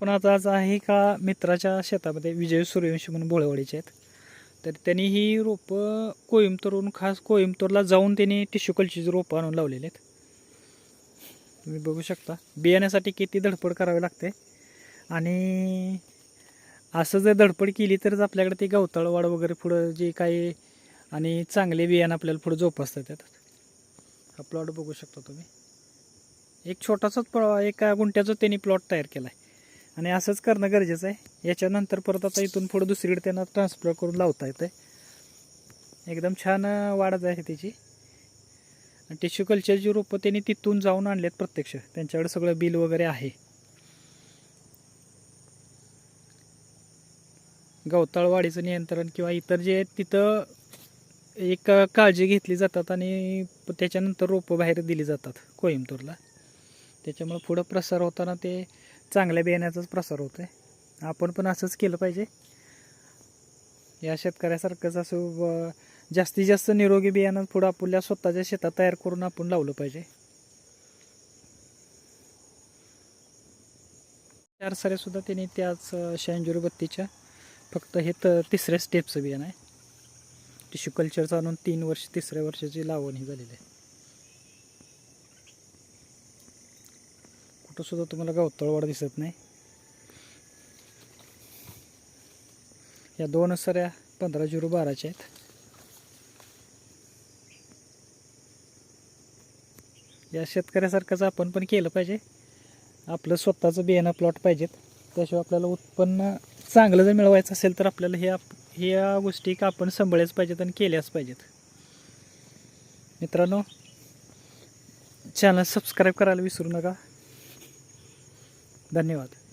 आपण आता आज आहे का मित्राच्या शेतामध्ये विजय सूर्यवंशी म्हणून भोळेवाडीचे आहेत. तर त्यांनी ही रोपं कोईमतूरहून खास कोईमतूरला जाऊन त्यांनी टिश्यू कल्चरची रोपं आणून लावलेली आहेत. तुम्ही बघू शकता. बियाण्यासाठी किती धडपड करावी लागते. आणि असं जर धडपड केली तरच आपल्याकडे ते गवताळवाड वगैरे पुढं जे काही आणि चांगले बियाणं आपल्याला पुढं जोपासतात येतात. हा प्लॉट बघू शकता तुम्ही. एक छोटासाच प्लॉ एका गुंट्याचा त्यांनी प्लॉट तयार केला आहे आणि असंच करणं गरजेचं आहे. याच्यानंतर परत आता इथून पुढं दुसरीकडे त्यांना ट्रान्सफर करून लावता येतं एकदम छान वाढत आहे त्याची. आणि टिश्यू कल्चरची रोपं त्यांनी तिथून जाऊन आणलेत प्रत्यक्ष. त्यांच्याकडे सगळं बिल वगैरे आहे. गवताळवाढीचं नियंत्रण किंवा इतर जे आहेत तिथं एक काळजी घेतली जातात आणि त्याच्यानंतर रोपं बाहेर दिली जातात कोईमतूरला. त्याच्यामुळे पुढं प्रसार होताना ते चांगल्या बियाण्याचाच प्रसार होतो आहे आपण पण असंच केलं पाहिजे. या शेतकऱ्यासारखंच असं जास्तीत जास्त निरोगी बियाणं पुढं आपल्या स्वतःच्या शेतात तयार करून आपण लावलं पाहिजे. चार सारे सुद्धा त्यांनी त्याच शहाऐंशी बत्तीच्या फक्त हे तर तिसऱ्या स्टेपचं बियाणं आहे. टिश्यू कल्चरचं आणून तीन वर्ष तिसऱ्या वर्षाची लावण ही झालेली आहे. कुठंसुद्धा तुम्हाला गवताळ वाढ दिसत नाही. या दोन सऱ्या पंधरा झिरो बाराच्या आहेत. या शेतकऱ्यासारखंच आपण पण केलं पाहिजे. आपलं स्वतःचं बियाणं प्लॉट पाहिजेत. त्याशिवाय आपल्याला उत्पन्न चांगलं जर मिळवायचं असेल तर आपल्याला हे आप ह्या गोष्टी का आपण सांभाळल्याच पाहिजेत आणि केल्याच पाहिजेत. मित्रांनो चॅनल सबस्क्राईब करायला विसरू नका. धन्यवाद.